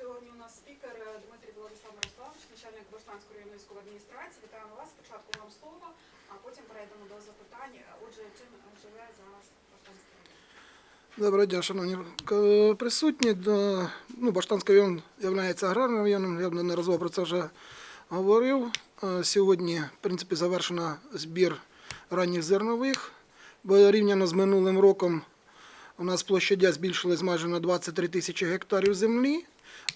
Сьогодні у нас спікер е, Дмитрій Владислав Мирославович, начальник Баштанської районної адміністрації. Вітаємо вас. Спочатку вам слово, а потім перейдемо до запитань. Отже, чим живе зараз Баштанський район? Доброго дня, шановні присутні. Ну, Баштанський район є аграрним районом, я неодноразово про це вже говорив. Е, Сьогодні, в принципі, завершено збір ранніх зернових, бо рівняно з минулим роком у нас площадя збільшилась майже на 23 тисячі гектарів землі,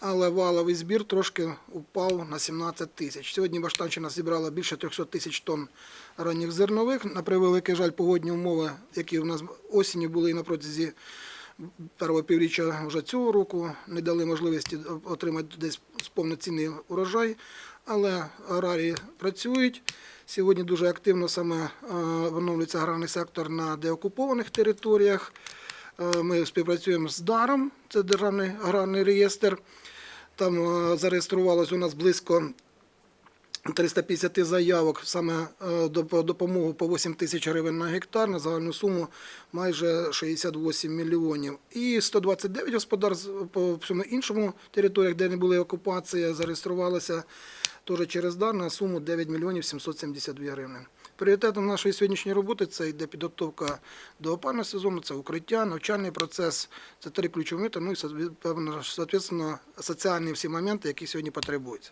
але валовий збір трошки упав на 17 тисяч. Сьогодні Баштанщина зібрала більше 300 тисяч тонн ранніх зернових. На превеликий жаль, погодні умови, які у нас осінню були і на протязі першого півріччя вже цього року, не дали можливості отримати десь повноцінний урожай, але аграрії працюють. Сьогодні дуже активно саме е, аграрний сектор на деокупованих територіях. Е, Ми співпрацюємо з ДАРом, це Державний аграрний реєстр. Там е, зареєструвалось у нас близько 350 заявок саме е, до по допомогу по 8 тисяч гривень на гектар на загальну суму майже 68 мільйонів. І 129 господарств по всьому іншому територіях, де не були окупації, зареєструвалися теж через дар на суму 9 мільйонів 772 гривні. Пріоритетом нашої сьогоднішньої роботи це йде підготовка до опального сезону, це укриття, навчальний процес, це три ключові, та, ну і соответственно, соціальні всі моменти, які сьогодні потребуються.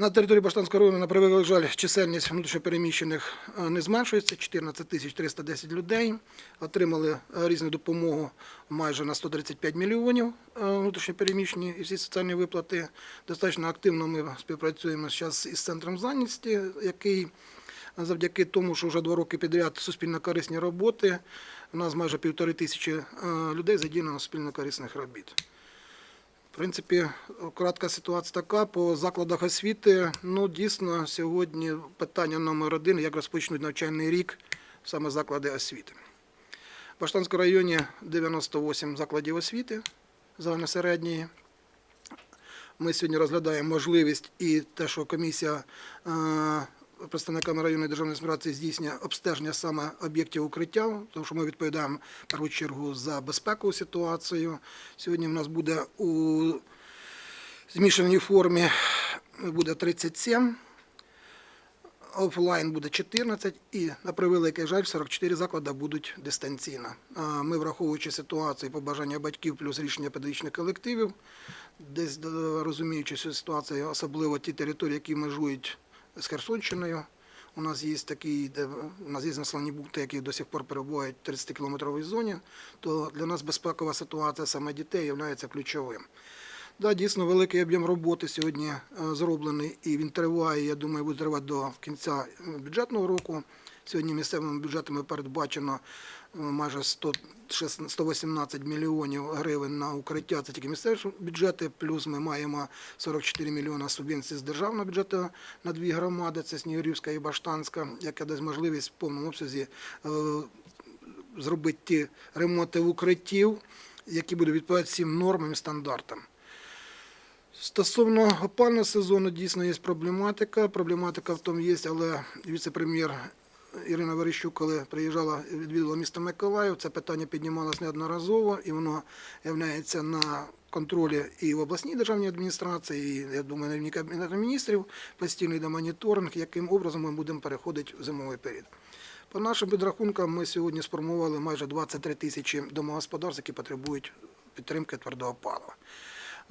На території Баштанського району, на превеликий жаль, чисельність внутрішньопереміщених е, не зменшується. 14 тисяч 310 людей отримали е, різну допомогу майже на 135 мільйонів е, внутрішньопереміщені і всі соціальні виплати. Достатньо активно ми співпрацюємо зараз із центром зайнятості, який завдяки тому, що вже два роки підряд суспільно корисні роботи. У нас майже півтори тисячі е, людей задіяно на суспільно корисних робіт. В принципі, кратка ситуація така. По закладах освіти, ну дійсно, сьогодні питання номер один, як розпочнуть навчальний рік саме заклади освіти. В Баштанському районі 98 закладів освіти загальносередньої. Ми сьогодні розглядаємо можливість і те, що комісія е, представниками районної державної адміністрації здійснює обстеження саме об'єктів укриття, тому що ми відповідаємо в першу чергу за безпекову ситуацію. Сьогодні в нас буде у змішаній формі буде 37, офлайн буде 14 і, на превеликий жаль, 44 заклади будуть дистанційно. Ми, враховуючи ситуацію, побажання батьків плюс рішення педагогічних колективів, десь е, розуміючи цю ситуацію, особливо ті території, які межують з Херсонщиною. У нас є такі, де у нас є населені пункти, які до сих пор перебувають в 30-кілометровій зоні, то для нас безпекова ситуація саме дітей є ключовим. Да, дійсно, великий об'єм роботи сьогодні е, зроблений і він триває, я думаю, буде тривати до кінця е, бюджетного року. Сьогодні місцевими бюджетами передбачено майже 100, 118 мільйонів гривень на укриття. Це тільки місцеві бюджети. Плюс ми маємо 44 мільйони субвенцій з державного бюджету на дві громади. Це Снігурівська і Баштанська, яка дасть можливість в повному обсязі е, зробити ті ремонти укриттів, які будуть відповідати всім нормам і стандартам. Стосовно опального сезону дійсно є проблематика. Проблематика в тому є, але віце-прем'єр Ірина Верещук, коли приїжджала відвідала місто Миколаїв, це питання піднімалось неодноразово, і воно є на контролі і в обласній державній адміністрації, і я думаю, на кабінету міністрів постійно йде моніторинг, яким образом ми будемо переходити в зимовий період. По нашим підрахункам, ми сьогодні сформували майже 23 тисячі домогосподарств, які потребують підтримки твердого палива.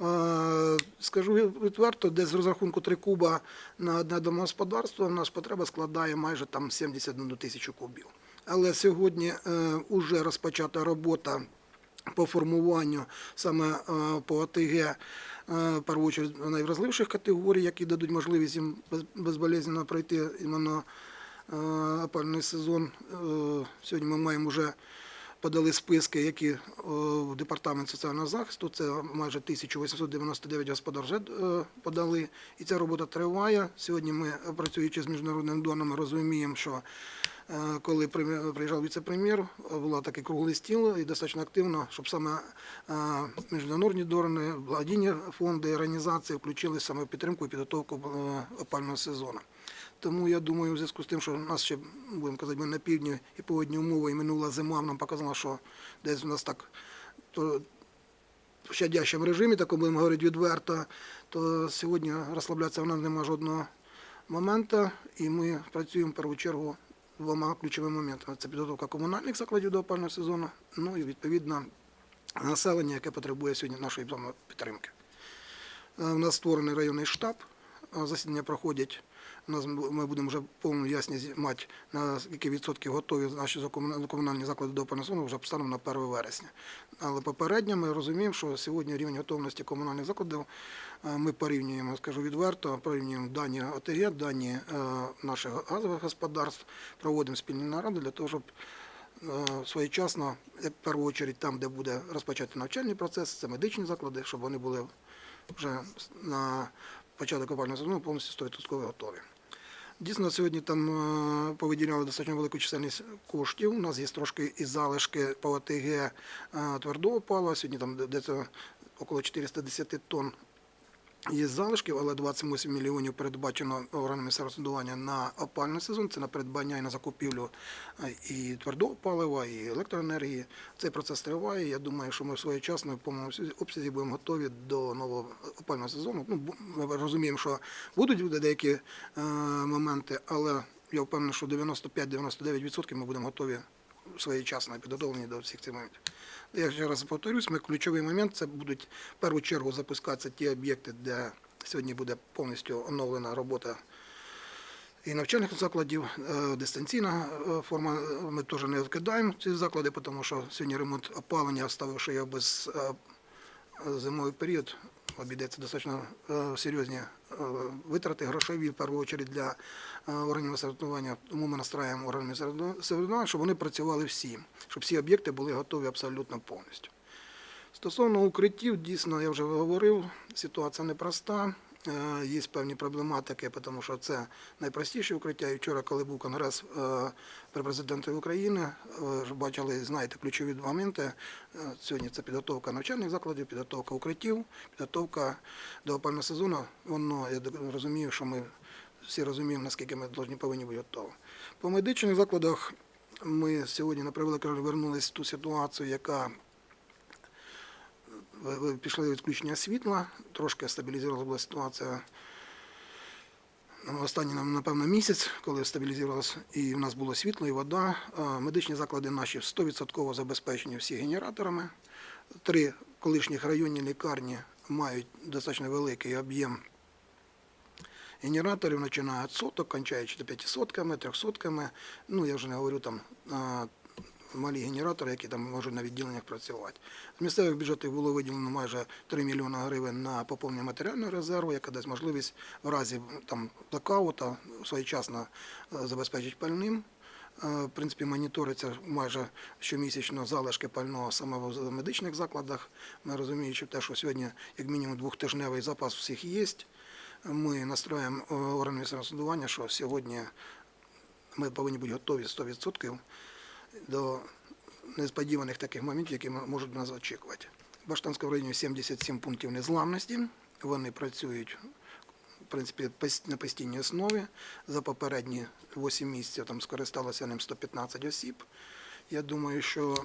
Е, Скажу відверто, десь з розрахунку 3 куба на одне домогосподарство у нас потреба складає майже там 71 тисячу кубів. Але сьогодні вже розпочата робота по формуванню саме е, по ОТГ, е, в першу чергу найвразливіших категорій, які дадуть можливість їм без- безболезненно пройти іменно е, опальний сезон. Е, Сьогодні ми маємо вже подали списки, які е, в департамент соціального захисту. Це майже 1899 господарств вже е, подали, і ця робота триває. Сьогодні ми, працюючи з міжнародними донорами, розуміємо, що е, коли приїжджав віце-прем'єр, була такий круглий стіл і достатньо активно, щоб саме е, міжнародні дорони, благодійні фонди і організації включилися саме підтримку і підготовку е, опального сезону. Тому я думаю, у зв'язку з тим, що у нас ще будемо казати, ми на півдні і погодні умови, і минула зима нам показала, що десь у нас так то в щадящому режимі, так будемо говорити відверто, то сьогодні розслаблятися в нас немає жодного моменту, і ми працюємо в першу чергу двома ключовими моментами. Це підготовка комунальних закладів до опального сезону, ну і відповідно населення, яке потребує сьогодні нашої підтримки. Е, У нас створений районний штаб, е, засідання проходять. Нас ми будемо вже повну ясність мати, на скільки відсотків готові наші комунальні заклади до опалювального вже станом на 1 вересня. Але попередньо ми розуміємо, що сьогодні рівень готовності комунальних закладів е, ми порівнюємо, скажу відверто, порівнюємо дані ОТГ, дані е, наших газових господарств, проводимо спільні наради для того, щоб е, своєчасно, в першу чергу там, де буде розпочати навчальний процес, це медичні заклади, щоб вони були вже на початок опалювального сезону повністю 100% готові. Дійсно, сьогодні там е, повиділяли достатньо велику чисельність коштів. У нас є трошки і залишки по ОТГ е, твердого палива. Сьогодні там десь около 410 тонн є залишків, але 28 мільйонів передбачено органами самоврядування на опальний сезон. Це на придбання і на закупівлю е, і твердого палива, і електроенергії. Цей процес триває. Я думаю, що ми своєчасно в повному обсязі будемо готові до нового опального сезону. Ну, ми розуміємо, що будуть деякі е, моменти, але я впевнений, що 95-99% ми будемо готові своєчасно підготовлені до всіх цих моментів. Я ще раз повторюсь, ми ключовий момент це будуть в першу чергу запускатися ті об'єкти, де сьогодні буде повністю оновлена робота і навчальних закладів, е, дистанційна е, форма. Ми теж не відкидаємо ці заклади, тому що сьогодні ремонт опалення, оставивши його без е, зимовий період, обійдеться достатньо е, серйозні е, витрати грошові, в першу чергу для е, органів самоврядування. Тому ми настраюємо органів самоврядування, щоб вони працювали всі, щоб всі об'єкти були готові абсолютно повністю. Стосовно укриттів, дійсно, я вже говорив, ситуація непроста. Е, Є певні проблематики, тому що це найпростіше укриття. І вчора, коли був конгрес е, при президенті України, бачили, знаєте, ключові моменти. Е, Сьогодні це підготовка навчальних закладів, підготовка укриттів, підготовка до опального сезону. Воно, я розумію, що ми всі розуміємо, наскільки ми повинні бути готові. По медичних закладах ми сьогодні, на превеликий вернулись в ту ситуацію, яка пішли відключення світла, трошки стабілізувалася була ситуація. Ну, Останній, нам, напевно, місяць, коли стабілізувалося, і в нас було світло і вода. Медичні заклади наші 100% забезпечені всі генераторами. Три колишніх районні лікарні мають достатньо великий об'єм генераторів, починають від соток, кончаючи 500, 300. Ну, я вже не говорю там малі генератори, які там можуть на відділеннях працювати. З місцевих бюджетів було виділено майже 3 мільйони гривень на поповнення матеріального резерву, яка дасть можливість в разі там блекаута своєчасно е, забезпечити пальним. Е, В принципі, моніториться майже щомісячно залишки пального саме в медичних закладах. Ми розуміючи те, що сьогодні як мінімум двохтижневий запас всіх є. Ми настроїмо е, органи місцевого самоврядування, що сьогодні ми повинні бути готові 100% до несподіваних таких моментів, які можуть нас очікувати. В Баштанському районі 77 пунктів незламності. Вони працюють в принципі на постійній основі. За попередні 8 місяців там скористалося ним 115 осіб. Я думаю, що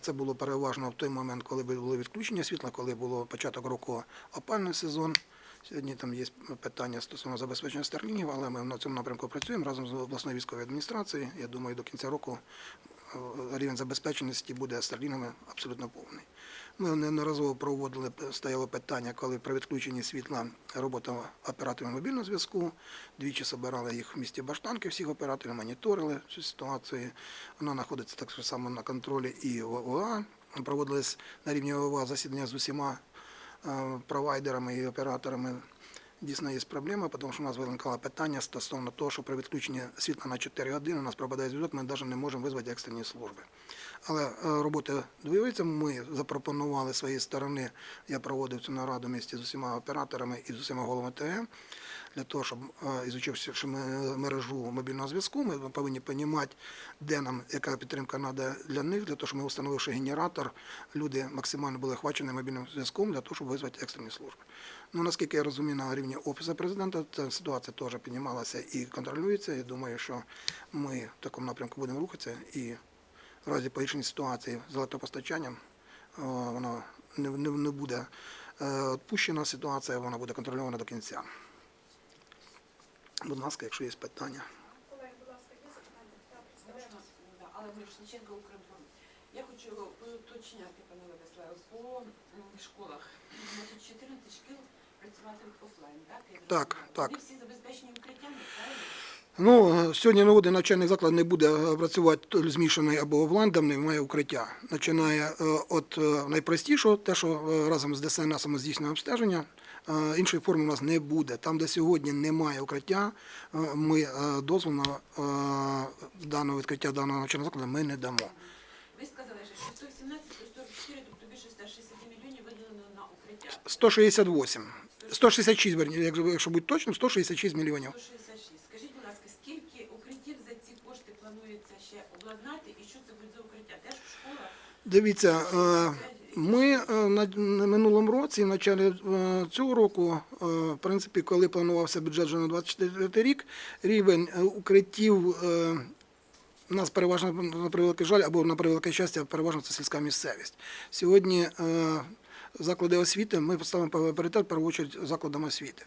це було переважно в той момент, коли було відключення світла, коли було початок року опальний сезон. Сьогодні там є питання стосовно забезпечення старлінгів, але ми на цьому напрямку працюємо разом з обласною військовою адміністрацією. Я думаю, до кінця року е, рівень забезпеченості буде старлінгами абсолютно повний. Ми неодноразово проводили, стояло питання, коли при відключенні світла робота операторів мобільного зв'язку. Двічі збирали їх в місті Баштанки, всіх операторів, моніторили цю ситуацію. Вона знаходиться так само на контролі і ОА. Проводились на рівні ОА засідання з усіма е, провайдерами і операторами. Дійсно є проблема, тому що у нас виникало питання стосовно того, що при відключенні світла на 4 години у нас пропадає зв'язок, ми навіть не можемо визвати екстрені служби. Але роботи дивиться. Ми запропонували своєї сторони, я проводив цю нараду місті з усіма операторами і з усіма головами ТГ, для того, щоб е, ізучивши мережу мобільного зв'язку, ми повинні розуміти, де нам яка підтримка треба для них, для того, щоб ми встановивши генератор, люди максимально були охвачені мобільним зв'язком для того, щоб визвати екстрені служби. Ну, наскільки я розумію, на рівні Офісу президента ця ситуація теж піднімалася і контролюється. Я думаю, що ми в такому напрямку будемо рухатися і в разі погіршення ситуації з електропостачанням не, не, не буде е, відпущена ситуація, вона буде контрольована до кінця. Будь ласка, якщо є питання. Колеги, будь ласка, є запитання? Алла Мирошниченко, Укрінформ. Я хочу уточняти, пане Владиславе, по школах. Значить, 14 шкіл працюватимуть офлайн, так? Я Так, так. Вони всі забезпечені укриттями, правильно? Ну, сьогодні новий навчальний заклад не буде е, працювати змішаний або офлайн, має укриття. Починає е, від е, найпростішого, те, що разом з ДСНС ми здійснюємо обстеження. Е, Іншої форми у нас не буде. Там, де сьогодні немає укриття, е, ми е, дозволу на даного відкриття даного навчального закладу ми не дамо. Ви сказали, що 118 плюс 44, тобто більше 160 мільйонів виділено на укриття. 168. 166, верні, якщо, бути точним, 166 мільйонів. 166. Скажіть, будь ласка, скільки укриттів за ці кошти планується ще обладнати і що це буде за укриття? Теж в школах? Дивіться, ми е, на минулому році, в началі е, цього року, е, в принципі, коли планувався бюджет вже на 24 рік, рівень укриттів у нас переважно на превеликий жаль або на превелике щастя, переважно це сільська місцевість. Сьогодні заклади освіти ми поставимо пріоритет в першу чергу закладам освіти.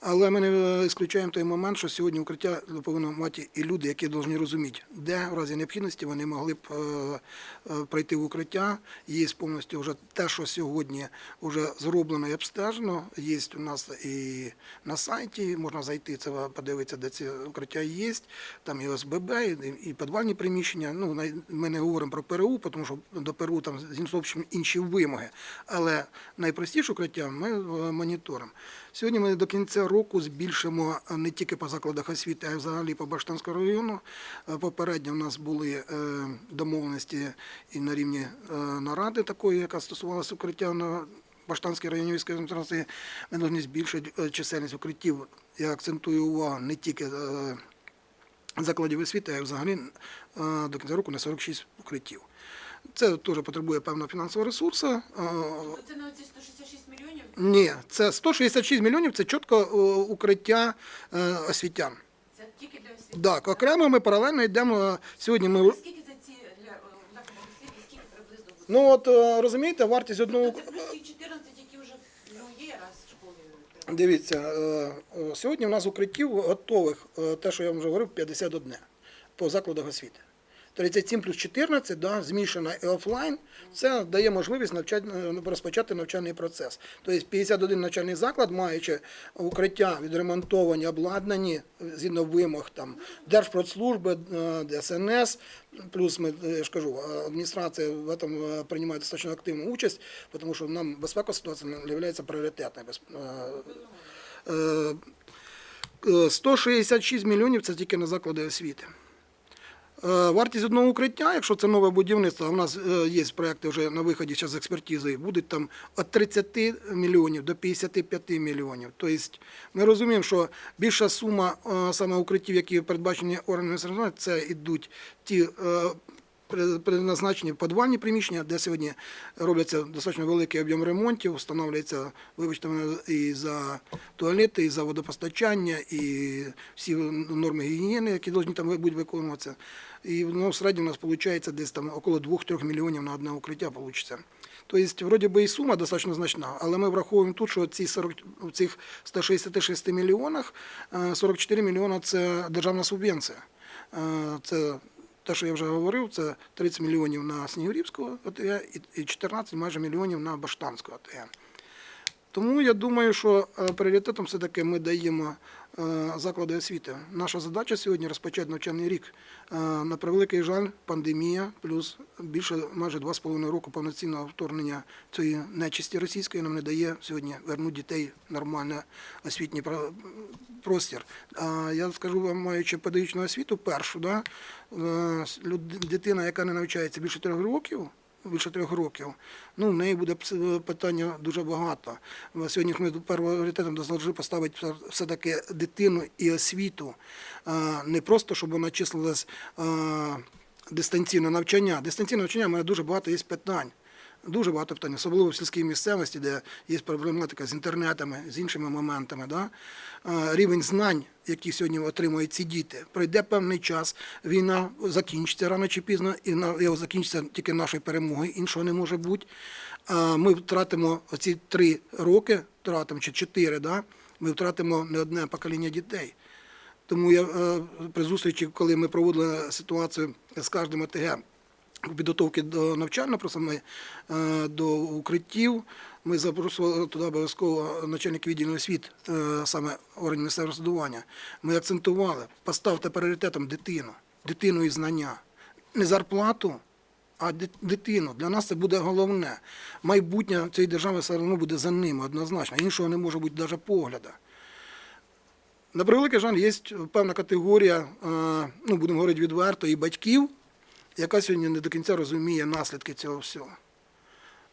Але ми не ісключаємо той момент, що сьогодні укриття повинні мати і люди, які повинні розуміти, де в разі необхідності вони могли б е, е, прийти в укриття. Є повністю вже те, що сьогодні вже зроблено і обстежено. Є у нас і на сайті, можна зайти, це подивитися, де ці укриття є. Там і ОСББ, і, підвальні приміщення. Ну, ми не говоримо про ПРУ, тому що до ПРУ там зовсім інші вимоги. Але найпростіше укриття ми е, моніторимо. Сьогодні ми до кінця року збільшимо е, не тільки по закладах освіти, а й взагалі по Баштанському району. Е, Попередньо в нас були е, домовленості і на рівні наради такої, яка стосувалася укриття на Баштанській районній військовій адміністрації. Ми повинні збільшити чисельність укриттів. Я акцентую увагу не тільки закладів освіти, а й взагалі до кінця року на 46 укриттів. Це теж потребує певного фінансового ресурсу. Тобто це на оці 166 мільйонів? ні, це 166 мільйонів це чітко е, укриття е, освітян. Це тільки для освіти? Так, окремо ми паралельно йдемо. е, Сьогодні ми. Скільки за ці для освіти, скільки приблизно буде? Ну от розумієте, вартість одного. Тобто це плюс ті 14, які вже ну, є раз школи. треба. Дивіться, сьогодні в нас укриттів готових, те, що я вам вже говорив, 51 по закладах освіти. 37 плюс 14, да, змішана і офлайн, це дає можливість навчати, е, розпочати навчальний процес. Тобто 51 навчальний заклад, маючи укриття відремонтовані, обладнані е, згідно вимог там, Держпродслужби, е, ДСНС, плюс ми, я ж кажу, адміністрація в е, приймає достатньо активну участь, тому що нам безпекова ситуація є пріоритетною. Без- е, е, е, 166 мільйонів це тільки на заклади освіти. Е, Вартість одного укриття, якщо це нове будівництво, в нас е, є проекти вже на виході зараз з експертизи, будуть там від 30 мільйонів до 55 мільйонів. Тобто ми розуміємо, що більша сума е, саме укриттів, які передбачені органами це йдуть ті призначені підвальні приміщення, де сьогодні робляться достатньо великий об'єм ремонтів, встановлюється, вибачте мене, і за туалети, і за водопостачання, і всі норми гігієни, які повинні там будуть виконуватися. І ну, в середньому у нас виходить десь там около 2-3 мільйонів на одне укриття вийде. Тобто, вроді би і сума достатньо значна, але ми враховуємо тут, що ці 40, в цих 166 мільйонах е, 44 мільйона – це державна субвенція. Е, Це те, що я вже говорив, це 30 мільйонів на Снігурівського ОТГ і 14 майже мільйонів на Баштанську ОТГ. Тому я думаю, що е, пріоритетом все-таки ми даємо заклади освіти. Наша задача сьогодні розпочати навчальний рік. Е, На превеликий жаль, пандемія, плюс більше майже 2,5 року повноцінного вторгнення цієї нечисті російської нам не дає сьогодні вернути дітей в нормальний освітній про- простір. А я скажу вам, маючи педагогічну освіту, першу, да, е, дитина, яка не навчається більше трьох років, більше трьох років, ну, в неї буде питання дуже багато. Сьогодні ж ми пріоритетом дозволили поставити все- все-таки дитину і освіту. Не просто, щоб вона числилась дистанційне навчання. Дистанційне навчання в мене дуже багато є питань. Дуже багато питань, особливо в сільській місцевості, де є проблематика з інтернетами, з іншими моментами. Да? Рівень знань, які сьогодні отримують ці діти, пройде певний час, війна закінчиться рано чи пізно, і його закінчиться тільки нашою перемогою, іншого не може бути. Ми втратимо оці три роки, втратимо чи чотири, да? ми втратимо не одне покоління дітей. Тому я е, при зустрічі, коли ми проводили ситуацію з кожним ОТГ підготовки до навчання, просто ми е, до укриттів, ми запросили туди обов'язково начальник відділу освіт, е, саме органів місцевого самоврядування. Ми акцентували, поставте пріоритетом дитину, дитину і знання. Не зарплату, а дитину. Для нас це буде головне. Майбутнє цієї держави все одно буде за ними однозначно. Іншого не може бути навіть погляду. На превеликий жаль, є певна категорія, е, ну будемо говорити відверто, і батьків, яка сьогодні не до кінця розуміє наслідки цього всього.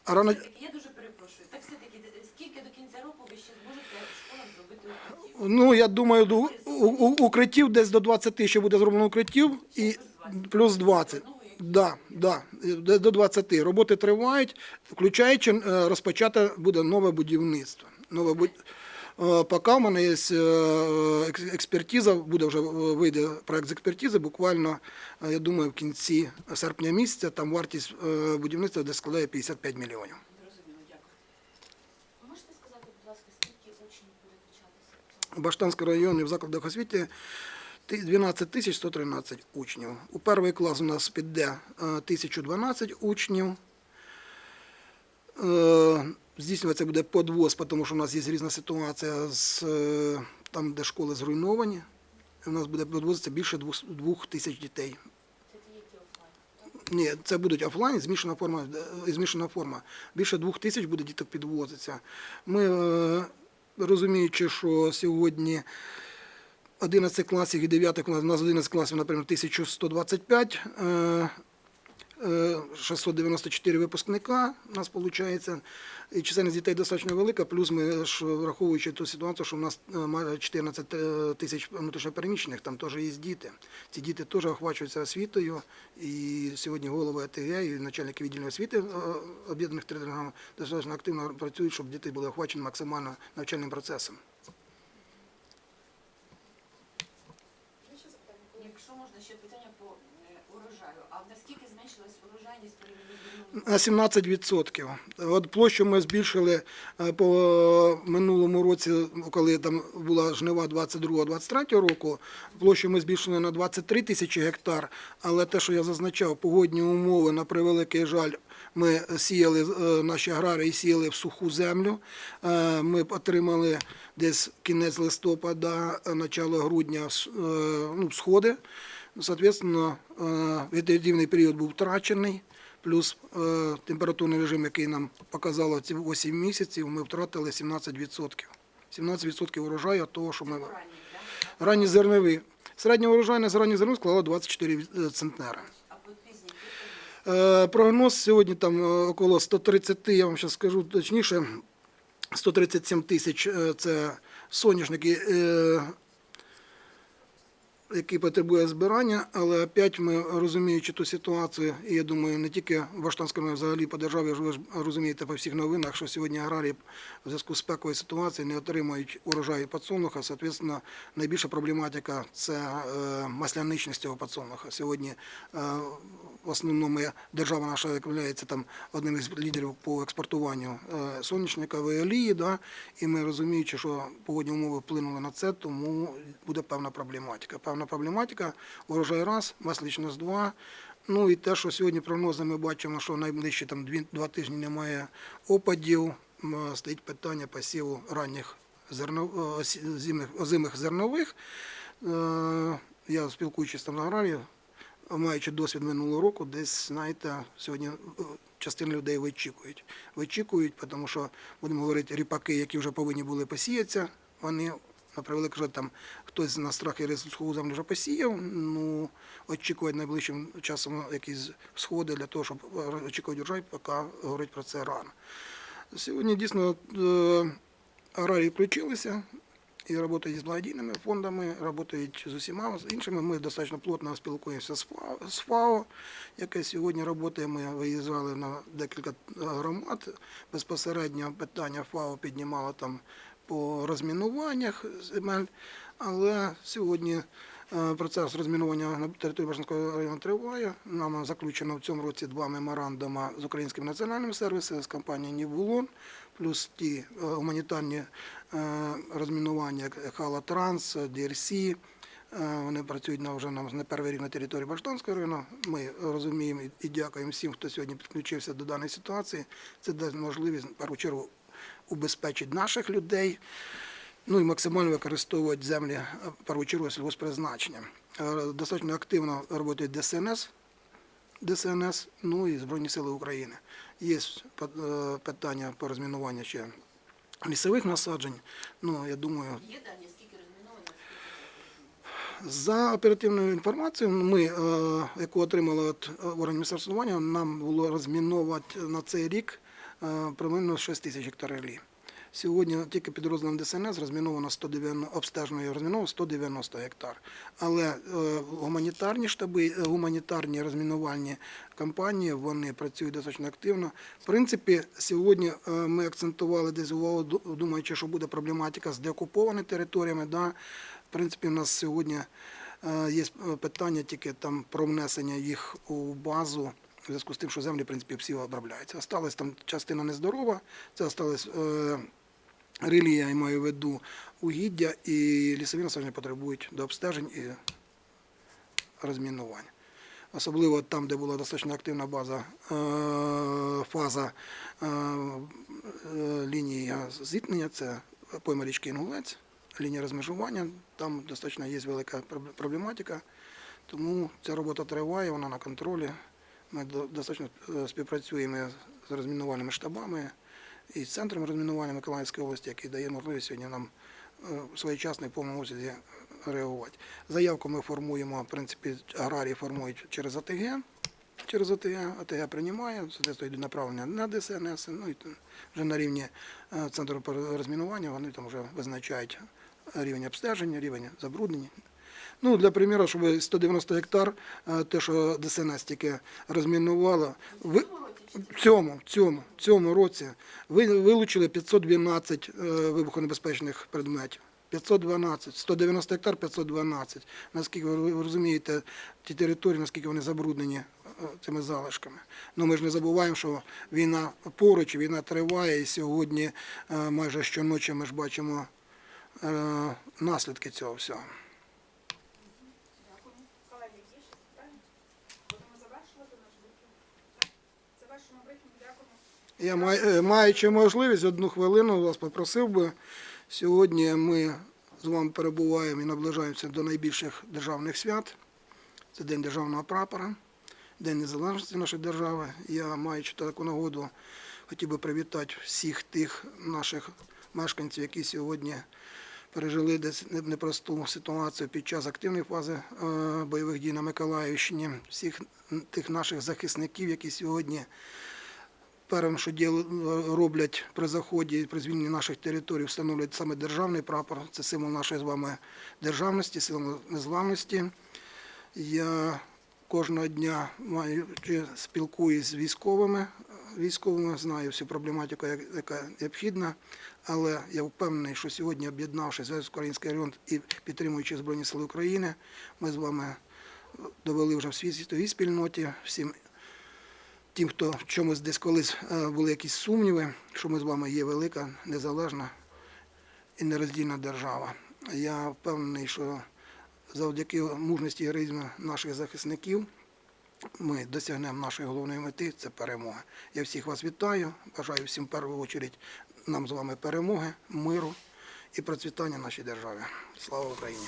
А рано Я дуже перепрошую. Так все-таки, е, скільки до кінця року ви ще зможете школам зробити укриттів? ну я думаю, до у- у- укриттів десь до 20 ще буде зроблено укриттів і плюс 20. Да, да, до 20. Роботи тривають, включаючи е, розпочати буде нове будівництво. Нове буд... Е, Поки в мене є е, експертиза, буде вже е, вийде проект з експертизи. Буквально, я думаю, в кінці серпня місяця там вартість будівництва десь складає 55 мільйонів. Учнів буде навчатися в? У Баштанському районі в закладах освіти ти- 12 тисяч 113 учнів. У перший клас у нас піде е, 1012 учнів. Здійснюватися буде подвоз, тому що у нас є різна ситуація з е, там, де школи зруйновані. У нас буде підвозитися більше двох- двох тисяч дітей. Ні, це будуть офлайн, змішана форма, е, змішана форма. Більше двох тисяч буде діток підвозиться. Ми, е, розуміючи, що сьогодні 11 класів і 9 класів, у нас 11 класів, наприклад, 1125, е, е, 694 випускника у нас виходить, і чисельність дітей достатньо велика, плюс ми ж враховуючи ту ситуацію, що в нас е, має 14 е, тисяч внутрішньопереміщених, там теж є діти. Ці діти теж охвачуються освітою, і сьогодні голови АТГ і начальники відділу освіти е, об'єднаних територіальних достатньо активно працюють, щоб діти були охвачені максимально навчальним процесом. Якщо можна ще питання по е, урожаю. А наскільки зменшилась урожайність? На 17%. От площу ми збільшили е, по минулому році, коли там була жнива 22-23 року. Площу ми збільшили на 23 тисячі гектар. Але те, що я зазначав, погодні умови, на превеликий жаль, ми сіяли е, наші аграрії сіяли в суху землю. Е, Ми отримали десь кінець листопада, начало грудня ну, сходи. Соответственно, е, вегетативний період був втрачений, плюс е, температурний режим, який нам показало ці 8 місяців, ми втратили 17%. 17% урожаю того, що ми ранні зернові. Середня урожайність ранніх зернів склала 24 центнера. А по пізній прогноз? Е, сьогодні там е, около 130, я вам зараз скажу точніше, 137 тисяч е, це соняшники, які потребує збирання, але опять ми розуміючи ту ситуацію, і я думаю, не тільки в Баштанському, а взагалі по державі, ви ж розумієте по всіх новинах, що сьогодні аграрії в зв'язку з спековою ситуацією не отримують урожаю підсолнуха. Соответственно, найбільша проблематика це е, масляничність цього підсолнуха. Сьогодні е, в основному держава наша є там одним із лідерів по експортуванню е, соняшникової олії, да, і ми розуміючи, що погодні умови вплинули на це, тому буде певна проблематика. Певна проблематика, урожай раз, масличність два. Ну і те, що сьогодні прогнози ми бачимо, що найближчі там два тижні немає опадів, стоїть питання посіву ранніх зерно, озимих зернових. Е, Я спілкуючись там з аграрією, маючи досвід минулого року, десь, знаєте, сьогодні е, частина людей вичікують. Вичікують, тому що, будемо говорити, ріпаки, які вже повинні були посіятися, вони, на превеликий жаль, там хтось на страх і ризик суху землю вже посіяв, ну, очікують найближчим часом якісь сходи для того, щоб очікувати урожай, поки говорить про це рано. Сьогодні дійсно е, аграрії включилися, і працюють з благодійними фондами, працюють з усіма з іншими. Ми достатньо плотно спілкуємося з ФАО, яке сьогодні працює. Ми виїжджали на декілька громад. Безпосередньо питання ФАО піднімало там по розмінуваннях земель, але сьогодні е, процес розмінування на території Башанського району триває. Нам заключено в цьому році два меморандуми з українським національним сервісом, з компанією Нівулон, плюс ті е, гуманітарні е, розмінування, Хала Транс, DRC. Вони працюють на вже на не перший рік на території Баштанського району. Ми розуміємо і дякуємо всім, хто сьогодні підключився до даної ситуації. Це дасть можливість в першу чергу убезпечити наших людей, ну і максимально використовувати землі е, в сільгоспризначення. Е, Достатньо активно працюють ДСНС, ДСНС, ну і Збройні Сили України. Є е, питання по розмінуванню ще лісових насаджень. Ну, я думаю, Є дані, скільки розміновано? за оперативною інформацією, ми, яку отримали від органів міністерства, нам було розміновувати на цей рік приблизно 6 тисяч гектарів лі. Сьогодні тільки під розділом ДСНС розміновано 190, обстежено і розміновано 190 гектар. Але е, гуманітарні штаби, е, гуманітарні розмінувальні компанії, вони працюють достатньо активно. В принципі, сьогодні е, ми акцентували десь увагу, думаючи, що буде проблематика з деокупованими територіями. Да? В принципі, у нас сьогодні є питання тільки там про внесення їх у базу. В зв'язку з тим, що землі, в принципі, всі обробляються. Осталась там частина нездорова, це осталась е, релія, я маю в виду, угіддя, і лісові насадження потребують до обстежень і розмінувань. Особливо там, де була достатньо активна база, е, фаза е, е, лінії зіткнення, це пойма річки Інгулець, лінія розмежування, там достатньо є велика проблематика, тому ця робота триває, вона на контролі. Ми достатньо співпрацюємо з розмінувальними штабами і центром розмінування Миколаївської області, який дає можливість сьогодні нам е, своєчасно і повному обсязі реагувати. Заявку ми формуємо, в принципі, аграрії формують через АТГ. Через АТГ, АТГ приймає, йдуть направлення на ДСНС, ну і вже на рівні е, центру розмінування вони там вже визначають рівень обстеження, рівень забруднення. Ну, для приміру, щоб 190 гектар, е, те, що ДСНС тільки розмінувало, ви, в цьому, в цьому, в цьому році ви вилучили 512 е, вибухонебезпечних предметів. 512, 190 гектар 512. Наскільки ви розумієте, ті території, наскільки вони забруднені е, цими залишками. Ну ми ж не забуваємо, що війна поруч, війна триває, і сьогодні е, майже щоночі ми ж бачимо наслідки цього всього. Дякую. Колеги, є ще питання? Будемо завершувати наш брифінг? Так? Завершимо брифінг, дякуємо. Я е, маючи можливість, одну хвилину вас попросив би. Сьогодні ми з вами перебуваємо і наближаємося до найбільших державних свят. Це День державного прапора, День незалежності нашої держави. Я, маючи таку нагоду, хотів би привітати всіх тих наших мешканців, які сьогодні пережили десь непросту ситуацію під час активної фази е, бойових дій на Миколаївщині, всіх тих наших захисників, які сьогодні Першим, що роблять при заході, при звільненні наших територій, встановлюють саме державний прапор. Це символ нашої з вами державності, символ незламності. Я кожного дня маю спілкуюсь з військовими. Військовими знаю всю проблематику, яка необхідна, але я впевнений, що сьогодні, об'єднавшись весь український район і підтримуючи Збройні Сили України, ми з вами довели вже в світовій спільноті всім тим, хто в чомусь десь колись е, були якісь сумніви, що ми з вами є велика, незалежна і нероздільна держава. Я впевнений, що завдяки мужності і героїзму наших захисників ми досягнемо нашої головної мети це перемога. Я всіх вас вітаю, бажаю всім в першу чергу нам з вами перемоги, миру і процвітання нашій державі. Слава Україні!